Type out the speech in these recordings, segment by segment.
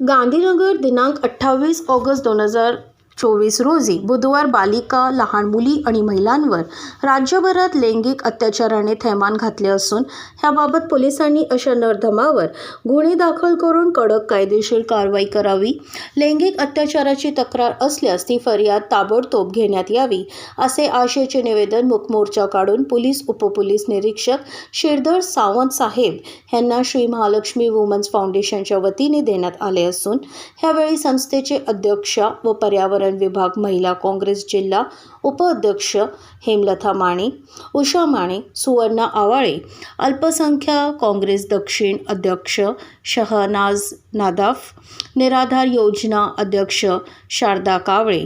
गांधीनगर दिनांक अठ्ठावीस ऑगस्ट दोन हजार चोवीस रोजी बुधवार बालिका लहान मुली आणि महिलांवर राज्यभरात लैंगिक अत्याचाराने थैमान घातले असून ह्याबाबत पोलिसांनी अशा नरधमावर गुन्हे दाखल करून कडक कायदेशीर कारवाई करावी. लैंगिक अत्याचाराची तक्रार असल्यास ती फरियाद ताबडतोब घेण्यात यावी असे आशयचे निवेदन मुकमोर्चा काढून पोलीस उपपोलीस निरीक्षक शिरधर सावंत साहेब यांना श्री महालक्ष्मी वुमन्स फाउंडेशनच्या वतीने देण्यात आले असून ह्यावेळी संस्थेचे अध्यक्ष व पर्यावरण विभाग महिला काँग्रेस जिल्हा उपाध्यक्ष हेमलथा माने उषा माने सुवर्णा आवाळे अल्पसंख्याक काँग्रेस दक्षिण अध्यक्ष शहनाज नादाफ निराधार योजना अध्यक्ष शारदा कावळे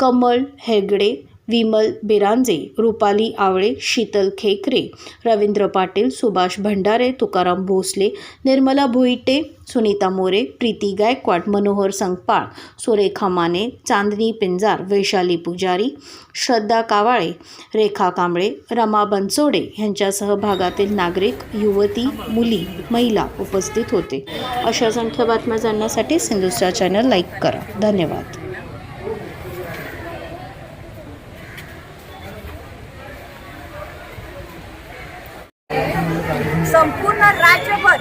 कमल हेगडे विमल बिरांजे रुपाली आवळे शीतल खेकरे रवींद्र पाटील सुभाष भंडारे तुकाराम भोसले निर्मला भोईटे सुनीता मोरे प्रीती गायकवाड मनोहर संगपाळ सुरेखा माने चांदनी पिंजार वैशाली पुजारी श्रद्धा कावाळे रेखा कांबळे रमा बनसोडे यांच्या सहभागातील नागरिक युवती मुली महिला उपस्थित होते. अशा संख्या बातम्या जाणण्यासाठी सिंधुस्टार चॅनल लाईक करा. धन्यवाद. संपूर्ण राज्यभर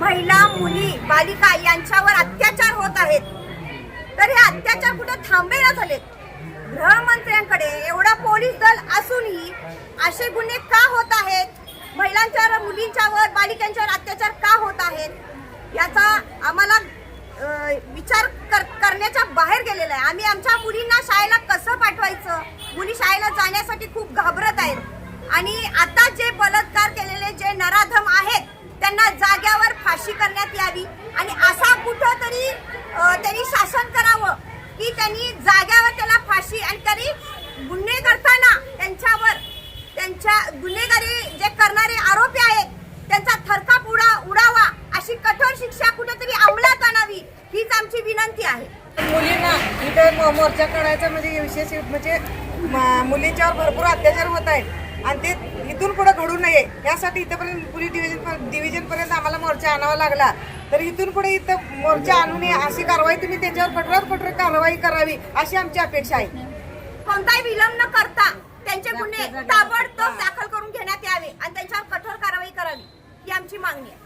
महिला मुली बालिका यांच्यावर अत्याचार होत आहेत. तर हे अत्याचार कुठे थांबे ना झालेत गृहमंत्र्यांकडे एवढा पोलीस दल असूनही असे गुन्हे का होत आहेत? महिलांच्यावर मुलींच्यावर बालिकांच्यावर अत्याचार का होत आहेत? याचा आम्हाला विचार कर करण्याच्या बाहेर गेलेला आहे. आम्ही आमच्या मुलींना शाळेला कसं पाठवायचं? मुली शाळेला जाण्यासाठी खूप घाबरत आहेत. आणि आता जे बल केलेले जे नराधम आहेत त्यांना जाग्यावर फाशी करण्यात यावी. आणि असा कुठं तरी त्यांनी शासन करावं की त्यांनी जाग्यावर त्याला फाशी आणि तरी गुन्हे करताना त्यांच्यावर त्यांच्या गुन्हेगारी जे करणारे आरोपी आहेत त्यांचा थरकाप उडा उडावा अशी कठोर शिक्षा कुठेतरी अंमलात आणावी हीच आमची विनंती आहे. मुलींना इथे मो- मोर्चा काढायचा म्हणजे विशेष म्हणजे मुलींच्यावर भरपूर अत्याचार होत आहेत. आणि ते इथून पुढे घडू नये. यासाठी इथंपर्यंत पोलीस डिव्हिजन डिव्हिजनपर्यंत आम्हाला मोर्चा आणावा लागला. तर इथून पुढे इथं मोर्चा आणू नये अशी कारवाई तुम्ही त्यांच्यावर कठोरात कठोर कारवाई करावी अशी आमची अपेक्षा आहे. कोणताही विलंब न करता त्यांचे गुन्हे ताबडतोब दाखल करून घेण्यात यावे आणि त्यांच्यावर कठोर कारवाई करावी ही आमची मागणी आहे.